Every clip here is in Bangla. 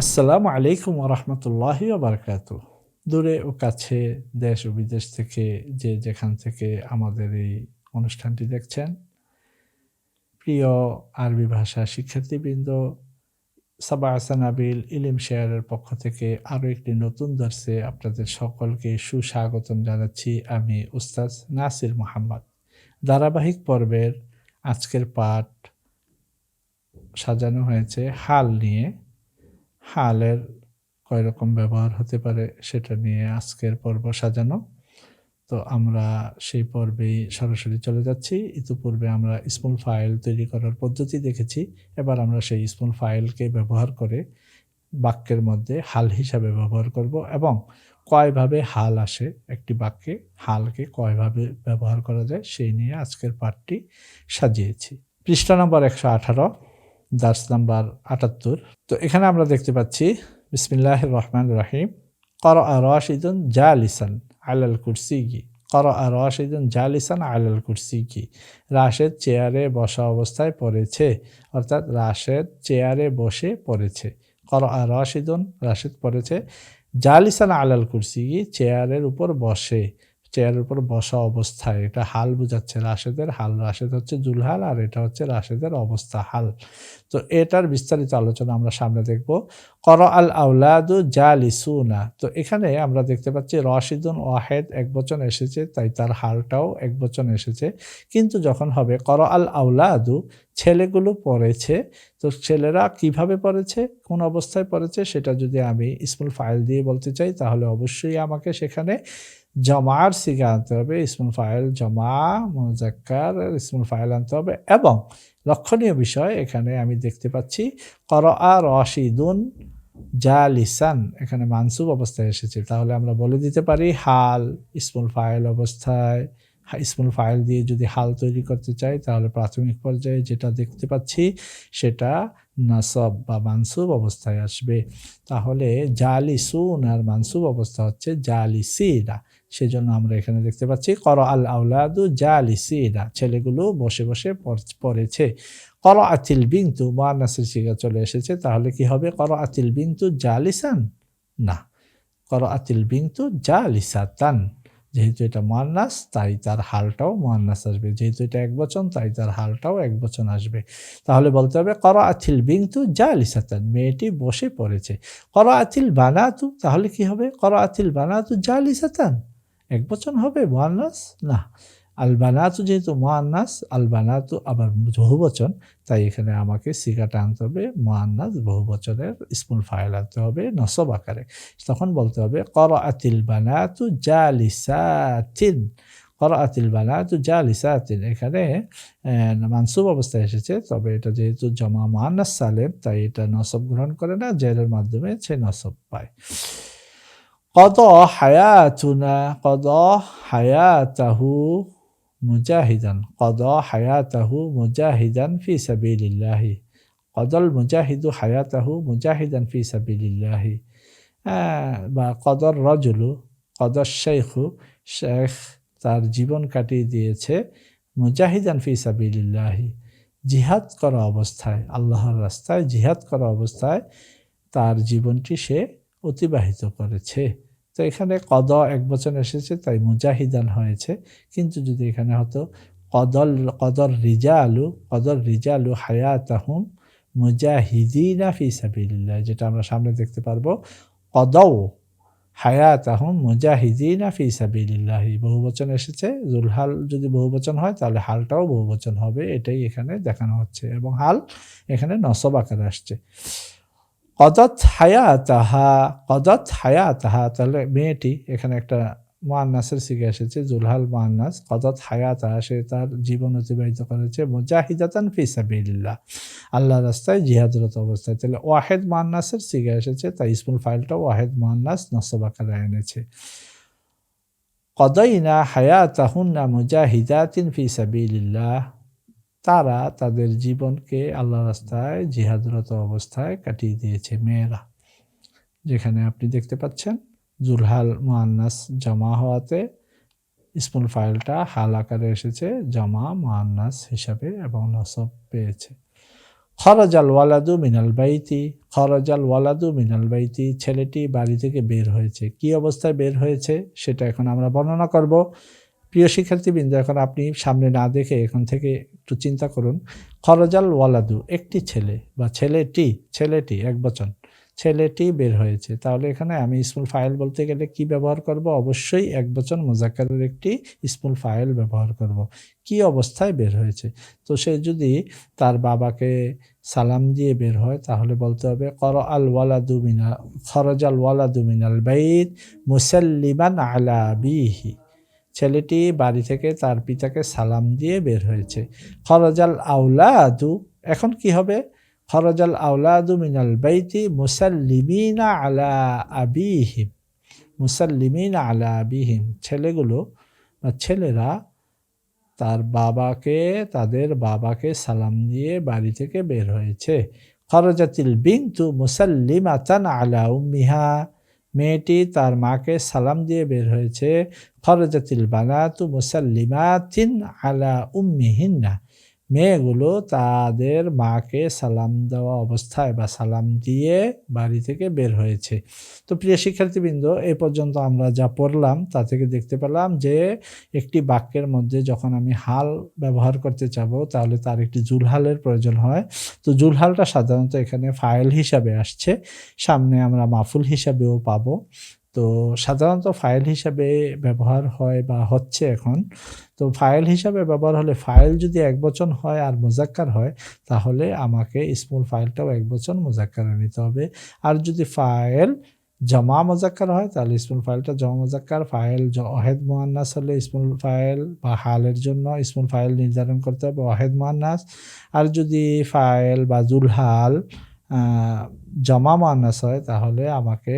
আসসালামু আলাইকুম রহমতুল্লাহি বারকাত দূরে ও কাছে, দেশ ও বিদেশ থেকে যে যেখান থেকে আমাদের এই অনুষ্ঠানটি দেখছেন, প্রিয় আরবি ভাষা শিক্ষার্থীবৃন্দ, সাবা আসানাবিল ইলিম শেয়ারের পক্ষ থেকে আরও একটি নতুন দর্শে আপনাদের সকলকে সুস্বাগতম জানাচ্ছি আমি উস্তাদ নাসির মোহাম্মদ। ধারাবাহিক পর্বের আজকের পাঠ সাজানো হয়েছে হাল নিয়ে। হালের কয় রকম ব্যবহার হতে পারে সেটা নিয়ে আজকের পর্ব সাজানো। তো আমরা সেই পর্বেই সরাসরি চলে যাচ্ছি। ইতিপূর্বে আমরা স্মল ফাইল তৈরি করার পদ্ধতি দেখেছি। এবার আমরা সেই স্মল ফাইলকে ব্যবহার করে বাক্যের মধ্যে হাল হিসাবে ব্যবহার করব এবং কয়ভাবে হাল আসে, একটি বাক্যে হালকে কয়ভাবে ব্যবহার করা যায়, সেই নিয়ে আজকের পাঠটি সাজিয়েছি। পৃষ্ঠা নম্বর একশো আঠারো। দার্স নাম্বার আটাত্তর। তো এখানে আমরা দেখতে পাচ্ছি বিসমিল্লাহ রহমান রহিম কর আর রশিদুন জালিসান আলাল কুরসি গি। কর আর রশিদুন জালিসান আলাল কুরসি গি। রাশেদ চেয়ারে বসা অবস্থায় পড়েছে, অর্থাৎ রাশেদ চেয়ারে বসে পড়েছে। কর আর রশিদুন, রাশেদ পড়েছে জা জালিসান আলাল কুরসি গি, চেয়ারের উপর বসে। চেয়ারের উপর বসা অবস্থায়। এটা হাল বুঝাচ্ছে রাশেদের, হাল রাশেদ হচ্ছে জুলহাল আর এটা হচ্ছে রাশেদের অবস্থা হাল। তো এটার বিস্তারিত আলোচনা আমরা সামনে দেখব। কর আল আউলাদু জালিসুনা। তো এখানে আমরা দেখতে পাচ্ছি রশিদুন ওয়াহেদ এক বচন এসেছে, তাই তার হালটাও এক বচন এসেছে। কিন্তু যখন হবে কর আল আউলাদু ছেলেগুলো পড়েছে। তো ছেলেরা কীভাবে পড়েছে? কোন অবস্থায় পড়েছে? সেটা যদি আমি স্মুল ফাইল দিয়ে বলতে চাই, তাহলে অবশ্যই আমাকে সেখানে জমার সিগা আনতে হবে ইসমুল ফাইল জমা মোজাক্কার ইসমুল ফাইল আনতে হবে এবং লক্ষণীয় বিষয় এখানে আমি দেখতে পাচ্ছি কর আ রশিদুন জালিসান, এখানে মানসুব অবস্থায় এসেছে। তাহলে আমরা বলে দিতে পারি, হাল, ইসমুল ফাইল অবস্থায় ইসমুল ফাইল দিয়ে যদি হাল তৈরি করতে চাই, তাহলে প্রাথমিক পর্যায়ে যেটা দেখতে পাচ্ছি, সেটা নাসব বা মানসুব অবস্থায় আসবে। তাহলে জালিসুন, আর মানসুব অবস্থা হচ্ছে জালিসিরা সেজন্য আমরা এখানে দেখতে পাচ্ছি কর আল আউলাদু জালিসিরা ছেলেগুলো বসে বসে পড়েছে। কর আতিল বিন্তু মানাসের শিখা চলে এসেছে, তাহলে কি হবে? কর আতিল বিন্তু জালিসান না কর আতিল বিন্তু জালিসাতান যেহেতু এটা মোয়ান্নাস, তাই তার হালটাও মোয়ান্নাস আসবে। যেহেতু এটা এক বচন, তাই তার হালটাও এক বচন আসবে। তাহলে বলতে হবে কর আথিল বিংতু যা লিসাতান মেয়েটি বসে পড়েছে। কর আথিল বানাতু তাহলে কি হবে? কর আথিল বানাতু যা লিসাতান এক বচন হবে মোয়ান্নাস না। আলবানাতু যেহেতু মোয়ান্নাস আলবানাতু আবার বহু বহুবচন, তাই এখানে আমাকে সিগাটা আনতে হবে মোয়ান্নাস বহুবচনের স্মুল ফাইল আনতে হবে নসব আকারে। তখন বলতে হবে কর আতিল বানাতু জালিসাতিন। কর আতিল বানাতু জালিসাতিন। এখানে মানসুব অবস্থায় এসেছে, তবে এটা যেহেতু জমা মোয়ান্নাস সালেম, তাই এটা নসব গ্রহণ করে না, জেলের মাধ্যমে সে নসব পায়। কদ হায়াতুনা কদ হায়াতাহু মুজাহিদান কদ হায়াতাহু মুজাহিদান ফি সাবিলিল্লাহি কদল মুজাহিদু হায়াতাহু মুজাহিদান ফি সাবিলিল্লাহি বা কদর রজুলু কদর শেখু শেখ তার জীবন কাটিয়ে দিয়েছে মুজাহিদান ফি সাবিলিল্লাহি। জিহাদ করা অবস্থায়, আল্লাহর রাস্তায় জিহাদ করা অবস্থায় তার জীবনটি সে অতিবাহিত করেছে। তো এখানে কদ এক বচন এসেছে, তাই মুজাহিদান হয়েছে। কিন্তু যদি এখানে হতো, কদল, কদর রিজা আলু কদর রিজা আলু হায়াত আহম মুজাহিদিনা ফি সাবিল্লাহ যেটা আমরা সামনে দেখতে পারব। কদৌ হায়াত আহম মুজাহিদিনা ফি সাবিল্লাহ বহুবচন এসেছে, জুলহাল যদি বহুবচন হয়, তাহলে হালটাও বহুবচন হবে। এটাই এখানে দেখানো হচ্ছে। এবং হাল এখানে নসব আকারে আসছে। কদত হায়াতাহা কদত হায়াতাহা তাহলে মেয়েটি এখানে একটা মোয়ান্নাসের শিখে এসেছে, জুলহাল মোয়ান্নাস কদত হায়াতাহা সে তার জীবন অতিবাহিত করেছে, মুজাহিদাতান ফিসাবিল্লাহ আল্লাহ রাস্তায় জিহাদরত অবস্থায়। তাহলে ওয়াহেদ মোয়ান্নাসের শিখে এসেছে, তাই স্মুল ফাইলটা ওয়াহেদ মোয়ান্নাস নসব আকারে এনেছে। কদইনা হায়াতাহুন্না মুজাহিদাতিন ফি সাবিলিল্লাহ তারা তাদের জীবনকে আল্লাহ রাস্তায় জিহাদরত অবস্থায় কাটিয়ে দিয়েছে মেয়েরা। যেখানে আপনি দেখতে পাচ্ছেন, জুলহাল মোয়ান্নাস জমা হওয়াতে স্মল ফাইলটা হাল আকারে এসেছে, জমা মোয়ান্নাস হিসাবে এবং নসব পেয়েছে। খরজাল ওয়ালাদু মিনাল বাইতি, খরজাল ওয়ালাদু মিনাল বাইতি, ছেলেটি বাড়ি থেকে বের হয়েছে। কি অবস্থায় বের হয়েছে সেটা এখন আমরা বর্ণনা করব। প্রিয় শিক্ষার্থীবৃন্দ, এখন আপনি সামনে না দেখে এখন থেকে একটু চিন্তা করুন। খরজাল ওয়ালাদু, একটি ছেলে বা ছেলেটি ছেলেটি, এক বচন, ছেলেটি বের হয়েছে। তাহলে এখানে আমি স্মুল ফাইল বলতে গেলে কি ব্যবহার করব? অবশ্যই এক বচন মোজাক্কারের একটি স্মুল ফাইল ব্যবহার করব। কি অবস্থায় বের হয়েছে? তো সে যদি তার বাবাকে সালাম দিয়ে বের হয়, তাহলে বলতে হবে কর আল ওয়ালাদু মিনা খরজ আল ওয়ালাদু মিনাল বাইদ মুসাল্লিমান আলা বিহি ছেলেটি বাড়ি থেকে তার পিতাকে সালাম দিয়ে বের হয়েছে। খরজাল আউলাদু এখন কি হবে? খরজাল আউলাদু মিনাল বাইতি মুসাল্লিমিনা আলা আবিহিম। মুসাল্লিমিন আলা আবিহিম। ছেলেগুলো বা ছেলেরা তার বাবাকে, তাদের বাবাকে সালাম দিয়ে বাড়ি থেকে বের হয়েছে। খরজাতিল বিন্তু মুসাল্লিমাতান আলা উম্মিহা। মেয়েটি তার মাকে সালাম দিয়ে বের হয়েছে খরজাতিল মুসাল্লিমা তিন আলা উম্মিহিন্না। মেয়েগুলো তাদের মাকে সালাম দেওয়া অবস্থায় বা সালাম দিয়ে বাড়ি থেকে বের হয়েছে। তো প্রিয় শিক্ষার্থীবৃন্দ, এ পর্যন্ত আমরা যা পড়লাম তা থেকে দেখতে পেলাম যে একটি বাক্যের মধ্যে যখন আমি হাল ব্যবহার করতে চাবো, তাহলে তার একটি জুলহালের প্রয়োজন হয়। তো জুলহালটা সাধারণত এখানে ফাইল হিসাবে আসছে। সামনে আমরা মাফুল হিসাবেও পাবো। তো সাধারণত ফাইল হিসাবে ব্যবহার হয় বা হচ্ছে এখন। তো ফাইল হিসাবে ব্যবহার হলে ফাইল যদি এক বচন হয় আর মোজাক্কার হয়, তাহলে আমাকে স্মল ফাইলটাও এক বচন মোজাক্কারে নিতে হবে। আর যদি ফাইল জমা মোজাক্কার হয়, তাহলে স্মল ফাইলটা জমা মোজাক্কার ফাইল অহেদ মোহান্নাস হলে স্মল ফাইল বা হালের জন্য স্মল ফাইল নির্ধারণ করতে হবে অহেদ মোহান্নাস আর যদি ফাইল বা জুলহাল জমা মান্নাস হয়, তাহলে আমাকে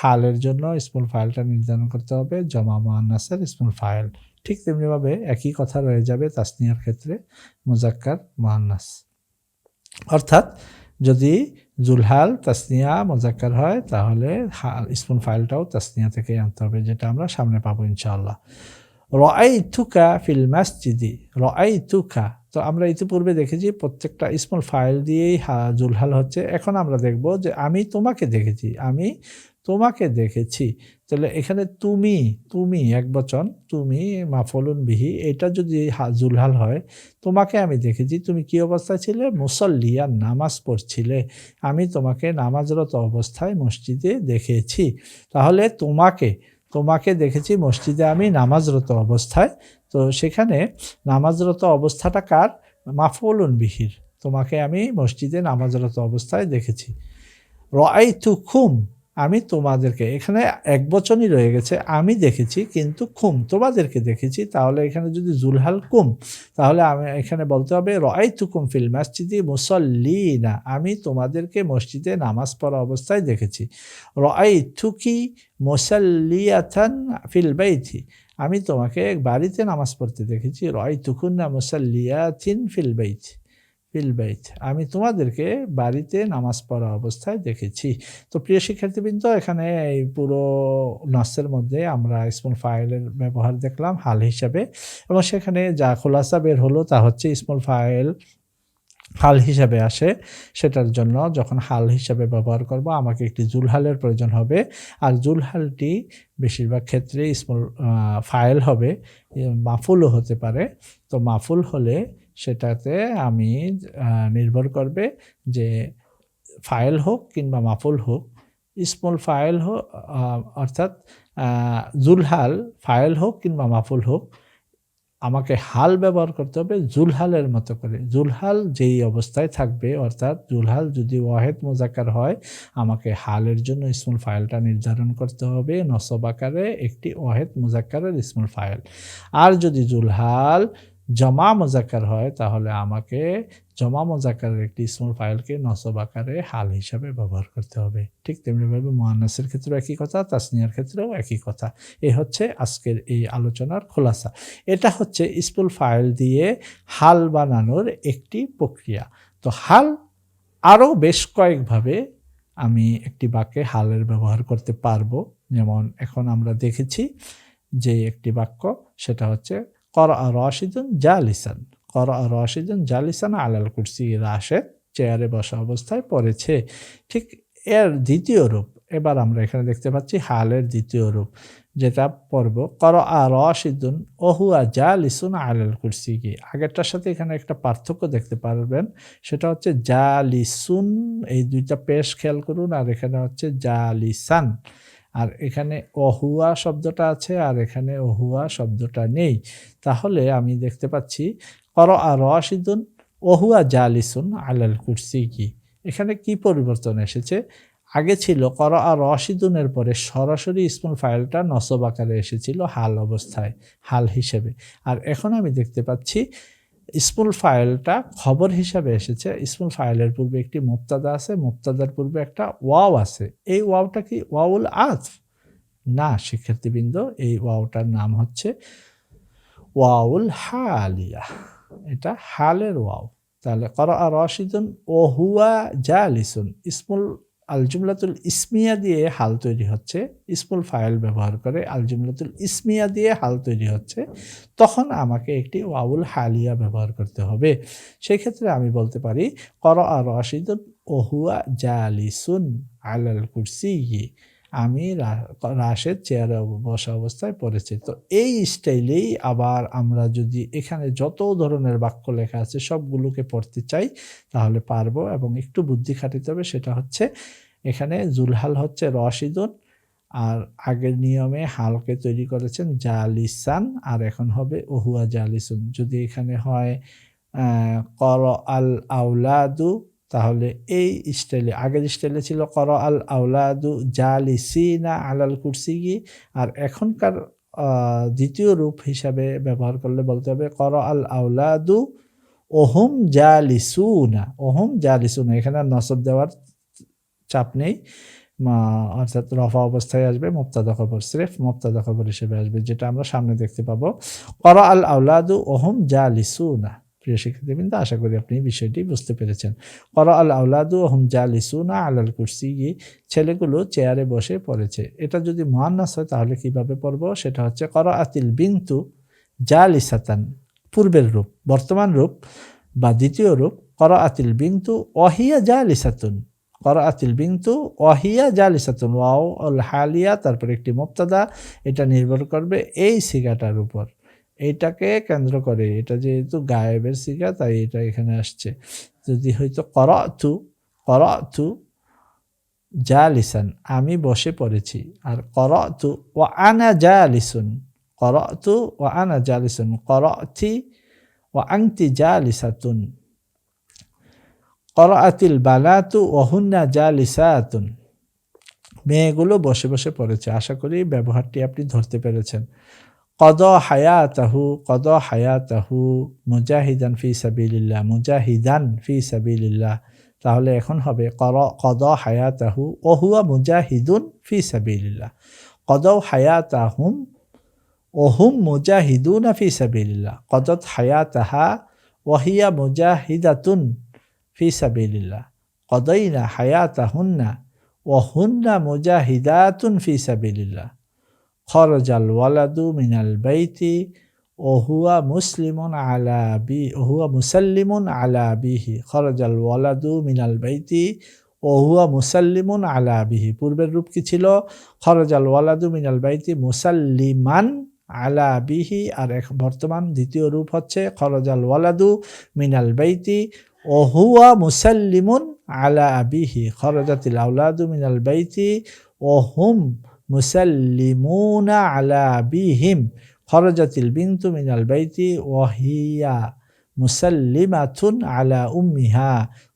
হালের জন্য স্মল ফাইলটা নির্ধারণ করতে হবে, জমা মান্নাসের স্মল ফাইল ঠিক তেমনিভাবে একই কথা রয়ে যাবে তাসনিয়ার ক্ষেত্রে, মুজাক্কার মান্নাস। অর্থাৎ যদি জুলহাল তাসনিয়া মোজাক্কার হয়, তাহলে স্পুন ফাইলটাও তাসনিয়া থেকে আনতে হবে, যেটা আমরা সামনে পাবো ইনশাআল্লাহ। রআই থুকা ফিল মাসজিদি রআই থুকা তো আমরা ইতিপূর্বে দেখেছি প্রত্যেকটা স্মল ফাইল দিয়েই জুলহাল হচ্ছে। এখন আমরা দেখব যে আমি তোমাকে দেখেছি, আমি তোমাকে দেখেছি। তাহলে এখানে তুমি তুমি, এক বচন, তুমি মাফলুন বিহি, এটা যদি জুলহাল হয়, তোমাকে আমি দেখেছি, তুমি কি অবস্থায় ছিলে? মুসল্লিয়া নামাজ পড়ছিলে। আমি তোমাকে নামাজরত অবস্থায় মসজিদে দেখেছি। তাহলে তোমাকে তোমাকে দেখেছি মসজিদে আমি নামাজরত অবস্থায় তো সেখানে নামাজরত অবস্থাটা কার? মাফুলুন বিহির তোমাকে আমি মসজিদে নামাজরত অবস্থায় দেখেছি। রাই তু খুম আমি তোমাদেরকে, এখানে এক বচনই রয়ে গেছে, আমি দেখেছি কিন্তু খুম তোমাদেরকে দেখেছি। তাহলে এখানে যদি জুলহাল কুম, তাহলে আমি এখানে বলতে হবে রয় তুকুম ফিল মসজিদি মুসল্লি না আমি তোমাদেরকে মসজিদে নামাজ পড়া অবস্থায় দেখেছি। রয় থুকি মুসল্লিয়াথান ফিল বাইথি আমি তোমাকে বাড়িতে নামাজ পড়তে দেখেছি রয় তুকুন্না মুসল্লিয়াথিন ফিল বাইথি ফিলবাইত আমি তোমাদেরকে বাড়িতে নামাজ পড়া অবস্থায় দেখেছি। তো প্রিয় শিক্ষার্থীবৃন্দ, এখানে এই পুরো নসের মধ্যে আমরা স্মল ফাইলের ব্যবহার দেখলাম, হাল হিসাবে। এবং সেখানে যা খোলাসা বের হলো তা হচ্ছে স্মল ফাইল হাল হিসাবে আসে, সেটার জন্য যখন হাল হিসাবে ব্যবহার করব, আমাকে একটি জুলহালের প্রয়োজন হবে। আর জুলহালটি বেশিরভাগ ক্ষেত্রে স্মল ফাইল হবে মাফুলও হতে পারে। তো মাফুল হলে সেটাতে আমি নির্ভর করবে যে ফাইল হোক কিংবা মাফুল হোক স্মল ফাইল হোক অর্থাৎ জুলহাল ফাইল হোক কিংবা মাফুল হোক আমাকে হাল ব্যবহার করতে হবে জুলহালের মতো করে। জুলহাল যেই অবস্থায় থাকবে, অর্থাৎ জুলহাল যদি ওয়াহেদ মোজাকার হয়, আমাকে হালের জন্য স্মল ফাইলটা নির্ধারণ করতে হবে, নসব আকারে একটি ওয়াহেদ মোজাক্কারের স্মল ফাইল আর যদি জুলহাল জমা মোজাকার হয়, তাহলে আমাকে জমা মজাকারের একটি স্মল ফাইলকে নসব আকারে হাল হিসাবে ব্যবহার করতে হবে। ঠিক তেমনিভাবে মহানাসের ক্ষেত্রেও একই কথা, তাসনিয়ার ক্ষেত্রেও একই কথা। এ হচ্ছে আজকের এই আলোচনার খোলাসা। এটা হচ্ছে স্মল ফাইল দিয়ে হাল বানানোর একটি প্রক্রিয়া। তো হাল আরও বেশ কয়েকভাবে আমি একটি বাক্যে হালের ব্যবহার করতে পারব। যেমন এখন আমরা দেখেছি যে একটি বাক্য, সেটা হচ্ছে, কর রশিদুন জালিসান। কর রশিদুন জালিসান আলাল কুরসি রাশেদ চেয়ারে বসা অবস্থায় পড়েছে। ঠিক এর দ্বিতীয় রূপ, এবার আমরা এখানে দেখতে পাচ্ছি হালের দ্বিতীয় রূপ, যেটা পর্ব কর আর রশিদুন ওহুয়া জা লিসুন আলাল কুরসি কি আগেরটার সাথে এখানে একটা পার্থক্য দেখতে পারবেন, সেটা হচ্ছে জা লিসুন এই দুইটা পেশ খেয়াল করুন, আর এখানে হচ্ছে জা লিসান আর এখানে অহুয়া শব্দটা আছে, আর এখানে অহুয়া শব্দটা নেই। তাহলে আমি দেখতে পাচ্ছি কর আর ওহুয়া জালিসুন আলাল কুরসি কি? এখানে কি পরিবর্তন এসেছে? আগে ছিল কর আর রশিদুনের পরে সরাসরি ইসমুল ফাইলটা নসব আকারে এসেছিল হাল অবস্থায়, হাল হিসেবে। আর এখন আমি দেখতে পাচ্ছি ইসমুল ফাইলটা খবর হিসাবে এসেছে। ইসমুল ফাইলের পূর্বে একটি মুক্তাদা আছে মুক্তাদার পূর্বে একটা ওয়াও আছে। এই ওয়াওটা কি ওয়াউল আজ না, শিক্ষার্থীবৃন্দ, এই ওয়াওটার নাম হচ্ছে ওয়াউল হালিয়া। এটা হালের ওয়াও। তাহলে কর রশিদুন ও হুয়া জালিসুন। ইসমুল আল জুমলাতুল ইসমিয়া দিয়ে হাল তৈরি হচ্ছে। ইসমুল ফাইল ব্যবহার করে আল জুমলাতুল ইসমিয়া দিয়ে হাল তৈরি হচ্ছে। তখন আমাকে একটি ওয়াউল হালিয়া ব্যবহার করতে হবে। সেক্ষেত্রে আমি বলতে পারি কর আর রশিদুন ওহুয়া জালিসুন আলাল কুরসি আমি রাশেদ চেয়ারে বসা অবস্থায় পড়েছি। তো এই স্টাইলেই আবার আমরা যদি এখানে যত ধরনের বাক্য লেখা আছে সবগুলোকে পড়তে চাই, তাহলে পারব এবং একটু বুদ্ধি খাটিতে হবে, সেটা হচ্ছে এখানে জুলহাল হচ্ছে রশিদুন, আর আগের নিয়মে হালকে তৈরি করেছেন জালিসান, আর এখন হবে ওহুয়া জালিসুন। যদি এখানে হয় কর আল আউলাদু তাহলে এই স্টাইলে, আগের স্টাইলে ছিল কর আল আউলাদু জালিসিনা আলাল কুরসিগি। আর এখনকার দ্বিতীয় রূপ হিসাবে ব্যবহার করলে বলতে হবে কর আল আউলাদু ওহম জালিসুনা। ওহম জালিসুনা, এখানে নসব দেওয়ার চাপ নেই। অর্থাৎ রফা অবস্থায় আসবে মুক্তাদা খবর, স্রেফ মুক্তাদা খবর হিসেবে আসবে, যেটা আমরা সামনে দেখতে পাবো। কর আল আউলাদু ওহম জালিসুনা। প্রিয় শিক্ষার্থীবৃন্দ, আশা করি আপনি বিষয়টি বুঝতে পেরেছেন। কর আল আউলাদু হুম জালিসুনা আলাল কুরসি ছেলেগুলো চেয়ারে বসে পড়েছে। এটা যদি মহান্নাস হয় তাহলে কীভাবে পড়ব? সেটা হচ্ছে কর আতিল বিন্তু জালিসাতান, পূর্বের রূপ, বর্তমান রূপ বা দ্বিতীয় রূপ কর আতিল বিন্তু অহিয়া জালিসাতুন কর আতিল বিন্তু অহিয়া জালিসাতুন, ওয়াও অল হালিয়া, তারপর একটি মুক্তাদা এটা নির্ভর করবে এই সিগাটার উপর। এইটাকে কেন্দ্র করে, এটা যেহেতু গায়েবের সিগা, তাই এটা এখানে আসছে। যদি হয়তো করতু করতু জালিসান, আমি বসে পড়েছি। আর করতু ও আনা জালিসুন, করতু ও আনা জালিসুন, করতি ও আংতি যা লিসাতুন জালিসাতুন করআতিল বালাতু ওহুন্না জালিসাতুন। মেয়েগুলো বসে বসে পড়েছে। আশা করি ব্যবহারটি আপনি ধরতে পেরেছেন। কদ হায়াতাহু কদ হায়াতাহু মুজাহিদান ফি সাবিলিল্লাহ মুজাহিদান ফি সাবিলিল্লাহ তাহলে এখন হবে কর কদ হায়াতাহু ওহুয়া মুজাহিদুন ফি সাবিলিল্লাহ কদ হায়াতাহুম ওহুম মুজাহিদুন ফি সাবিলিল্লাহ কদত হায়াতাহা ওহিয়া মুজাহিদাতুন ফি সাবিলিল্লাহ কদইনা হায়াতাহুন্না ওহুন্না মুজাহিদাতুন ফি সাবিলিল্লাহ খরজাল ওয়ালাদু মিনাল বাইতি ওহুয়া মুসলিমুন আলা বি ওহুয়া মুসাল্লিমুন আলা বিহি। খরজাল ওয়ালাদু মিনাল বাইতি ওহুয়া মুসাল্লিমুন আলা বিহি। পূর্বের রূপ কি ছিল? খরজাল ওয়ালাদু মিনাল বাইতি মুসাল্লিমান আলা বিহি। আর এক বর্তমান দ্বিতীয় রূপ হচ্ছে খরজাল ওয়ালাদু মিনাল বাইতি ওহুয়া মুসাল্লিমুন আলা বিহি। খরজাতিল আউলাদু মিনাল বাইতি ওহুম মুসাল্লিমুনা আলা বিহিম, খরজাতিল বিন্তু মিনাল বাইতি ওয়াহিয়া মুসাল্লিমাতুন আলা উম্মিহা,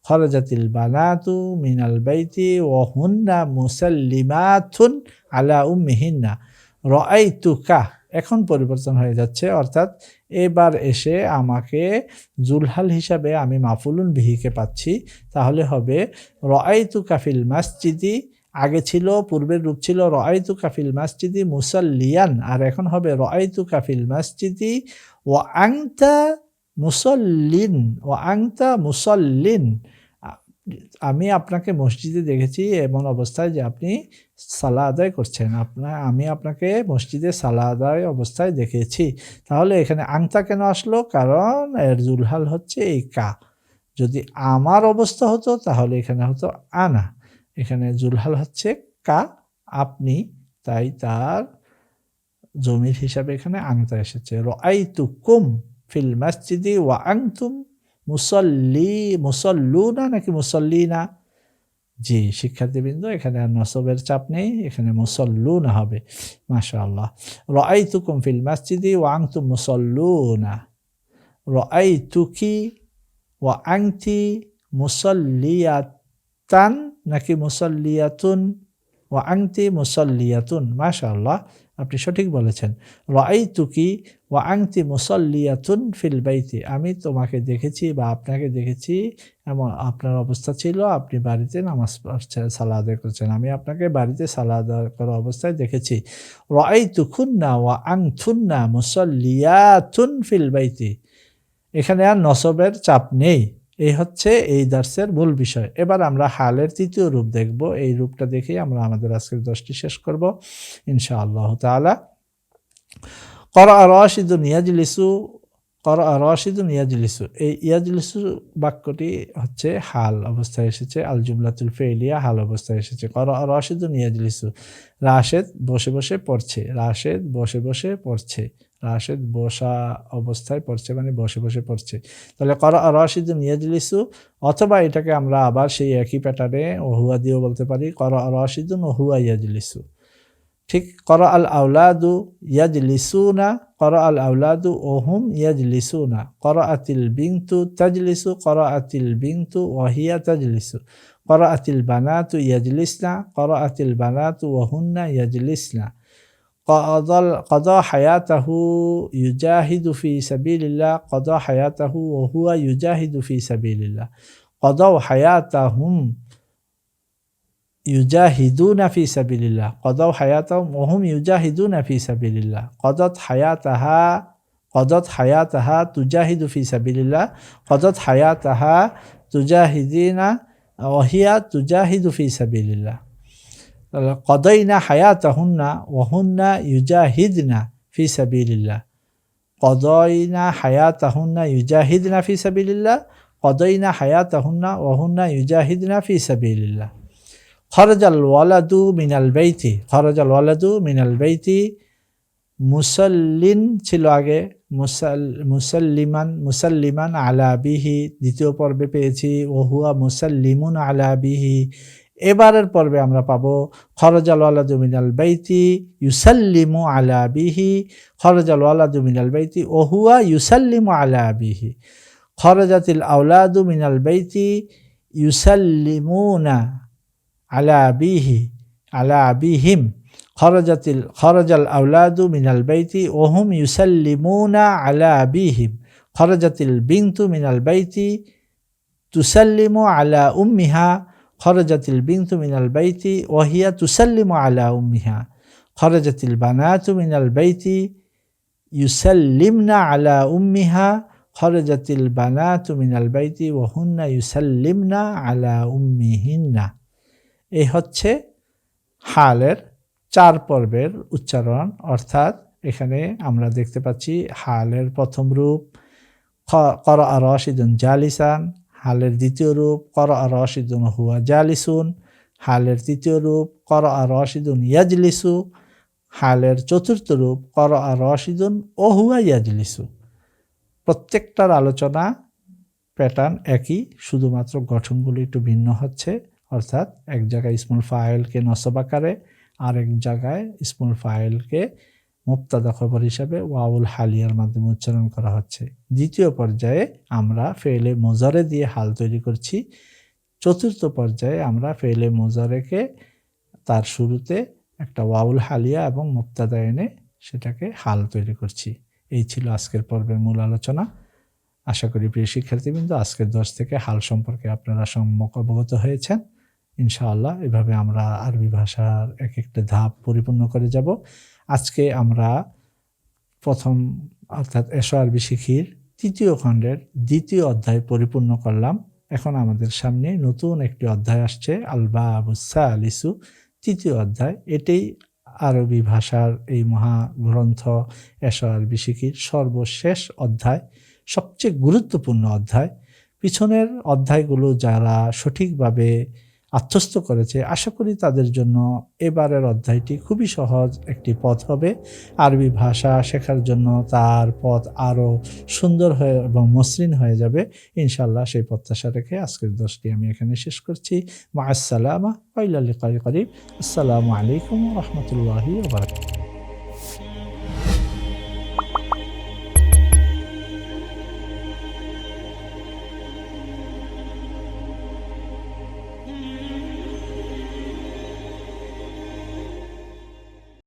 খরজাতিল বানাতু মিনাল বাইতি ওহুন্না মুসাল্লিমাতুন আলা উম্মিহিন্না। রআইতুকা, এখন পরিবর্তন হয়ে যাচ্ছে, অর্থাৎ এবার এসে আমাকে জুলহাল হিসাবে আমি মাফুলুন বিহিকে পাচ্ছি, তাহলে হবে রআইতু কাফিল মাসজিদি আগে ছিল, পূর্বের রূপ ছিল রআইতু কাফিল মাসজিদি মুসল্লিয়ান, আর এখন হবে রআইতু কাফিল মাসজিদি ও আংতা মুসল্লিন ও আংতা মুসল্লিন। আমি আপনাকে মসজিদে দেখেছি এমন অবস্থায় যে আপনি সালা আদায় করছেন। আপনার আমি আপনাকে মসজিদে সালা আদায় অবস্থায় দেখেছি। তাহলে এখানে আংতা কেন আসলো? কারণ এর জুলহাল হচ্ছে এই কা। যদি আমার অবস্থা হতো, তাহলে এখানে হতো আনা। এখানে জুলহাল হচ্ছে কা, আপনি, তাই তার জমির হিসাবে এখানে আংতা এসেছে। রাই তু কুম ফিল মসজিদি ওয়া আংতুম মুসল্লি, মুসল্লুনা নাকি মুসল্লিনা? জি, শিক্ষার্থীবৃন্দ, এখানে আর নসবের চাপ নেই, এখানে মুসল্লুনা হবে মাশা আল্লাহ রাই তুকুম ফিল মসজিদি ওয়া আংতুম মুসল্লুনা। রাই তুকি ওয়া আংতি মুসল্লিয়াতান নাকি মুসল্লিয়াতুন? ওয়া আংতি মুসল্লিয়াতুন। মাশা আল্লাহ আপনি সঠিক বলেছেন। রাই তুকি ও আংতি মুসল্লিয়াতুন ফিল বাইতি। আমি তোমাকে দেখেছি বা আপনাকে দেখেছি, এমন আপনার অবস্থা ছিল, আপনি বাড়িতে নামাজ পড়ছেন সালা আদায় করছেন। আমি আপনাকে বাড়িতে সালা আদায় করা অবস্থায় দেখেছি। রাই তুখুন না ওয়া আং থুন্না মুসল্লিয়াতুন ফিল বাইতি। এখানে আর নসবের চাপ নেই। এই হচ্ছে এই দার্সের মূল বিষয়। এবার আমরা হালের তৃতীয় রূপ দেখব। এই রূপটা দেখেই আমরা আমাদের আজকের দশটি শেষ করব ইনশা আল্লাহ তালা কর রশিদুন ইয়াজলিসু কর রশিদুন ইয়াজলিসু এই ইয়াজলিসু বাক্যটি হচ্ছে হাল অবস্থায় এসেছে আল জুমলাতুল ফেলিয়া হাল অবস্থায় এসেছে। কর রশিদুন ইয়াজলিসু রাশেদ বসে বসে পড়ছে, রাশেদ বসে বসে পড়ছে। রাশেদ বসা অবস্থায় পড়ছে মানে বসে বসে পড়ছে। তাহলে করা রাশিদ দিলিসু, অথবা এটাকে আমরা আবার সেই একই প্যাটারে ওহুয়া দিয়েও বলতে পারি, করা রাশিদুন ওহুয়া ইয়াজলিসু ঠিক, কর আল আউলাদু ইয়াজ লিসু না কর আল আউলাদু ওহুম ইয়াজ লিসু না কর আতিল বিংতু তাজলিসু কর আতিল বিংতু ওহিয়া তাজলিসু কর আতিল বানাতু ইয়াজলিস না কর আতিল বানাতু ওহুন্না ইয়াজলিস না قضى حياته يجاهد في سبيل الله قضى حياته وهو يجاهد في سبيل الله. قضوا حياتهم يجاهدون في سبيل الله. قضوا حياتهم وهم يجاهدون في سبيل الله. قضت حياتها قضت حياتها تجاهد في سبيل الله. قضت حياتها تجاهدين وهي تجاهد في سبيل الله. কদইনা হায়াতাহুন্না ওহুন্না ইউজাহিদনা ফি সাবিলিল্লাহ কদইনা হায়াতাহুন্না ইউজাহিদনা ফি সাবিলিল্লাহ কদইনা হায়াতাহুন্না ওহুন্না ইউজাহিদনা ফি সাবিলিল্লাহ খরজাল ওয়ালাদু মিনাল বেইতি খরজাল ওয়ালাদু মিনাল বেইতি মুসল্লিন ছিল আগে মুসাল মুসাল্লিমান মুসাল্লিমান আলা বিহি দ্বিতীয় পর্বে পেয়েছি. ওহুয়া মুসাল্লিমুন আলা বিহি এবারের পর্বে আমরা পাবো খরজাল ওয়ালাদু মিনাল বাইতি ইউসাল্লিমু আলা বিহি খরজাল ওয়ালাদু মিনাল বাইতি ওহুয়া ইউসাল্লিমু আলা বিহি। খরজাতিল আউলাদু মিনাল বাইতি ইউসাল্লিমুনা আলা বিহি, আলা বিহিম। খরজাতিল, খরজাল আউলাদু মিনাল বাইতি ওহুম ইউসাল্লিমুনা আলা বিহিম। খরজাতিল বিন্তু মিনাল বাইতি তুসাল্লিমু আলা উম্মিহা খরজাতিল বিন্তু মিনাল বাইতি ওহিয়া তুসাল্লিম আলা উম্মিহা। খরজাতিল বানাতু মিনাল বাইতি ইউসাল্লিমনা আলা উম্মিহা। খরজাতিল বানাতু মিনাল বাইতি ওহুন্না ইউসাল্লিমনা আলা উম্মিহিন্না। এই হচ্ছে হালের চার পর্বের উচ্চারণ। অর্থাৎ এখানে আমরা দেখতে পাচ্ছি হালের প্রথম রূপ। কর আরশিদুন জালিসান। হালের দ্বিতীয় রূপ কর আর রশিদুন হুয়া জালিসুন, হালের তৃতীয় রূপ কর আর রশিদুন ইয়াজলিসু, হালের চতুর্থ রূপ কর আর রশিদুন ও হুয়া ইয়াজলিসু। প্রত্যেকটার আলোচনা প্যাটার্ন একই, শুধুমাত্র গঠনগুলি একটু ভিন্ন হচ্ছে, অর্থাৎ এক জায়গায় স্মল ফাইলকে নসব আকারে আর এক জায়গায় স্মল ফাইলকে মুক্তাদা খবর হিসাবে ওয়াউল হালিয়ার মাধ্যমে উচ্চারণ করা হচ্ছে। দ্বিতীয় পর্যায়ে আমরা ফেলে মোজারে দিয়ে হাল তৈরি করছি। চতুর্থ পর্যায়ে আমরা ফেলে মোজারেকে তার শুরুতে একটা ওয়াউল হালিয়া এবং মুক্তাদা এনে সেটাকে হাল তৈরি করছি। এই ছিল আজকের পর্বের মূল আলোচনা। আশা করি প্রিয় শিক্ষার্থীবৃন্দ, আজকের দশ থেকে হাল সম্পর্কে আপনারা সম্যক অবগত হয়েছেন। ইনশাআল্লাহ এভাবে আমরা আরবি ভাষার এক একটা ধাপ পরিপূর্ণ করে যাব। আজকে আমরা প্রথম অর্থাৎ এসো আরবি শিখির তৃতীয় খণ্ডের দ্বিতীয় অধ্যায় পরিপূর্ণ করলাম। এখন আমাদের সামনে নতুন একটি অধ্যায় আসছে আলবা আবুসা আলিসু তৃতীয় অধ্যায়। এটাই আরবি ভাষার এই মহাগ্রন্থ এসো আরবি শিখির সর্বশেষ অধ্যায়, সবচেয়ে গুরুত্বপূর্ণ অধ্যায়। পিছনের অধ্যায়গুলো যারা সঠিকভাবে আত্মস্থ করেছে। আশা করি তাদের জন্য এবারের অধ্যায়টি খুবই সহজ একটি পথ হবে। আরবি ভাষা শেখার জন্য তার পথ আরও সুন্দর হয়ে এবং মসৃণ হয়ে যাবে। ইনশাল্লাহ সেই প্রত্যাশা রেখে আজকের দশটি আমি এখানে শেষ করছি। মা আসসালামা ওয়াইলাল করিব আসসালামু আলাইকুম রহমতুল্লাহি ওবরাকাতুহু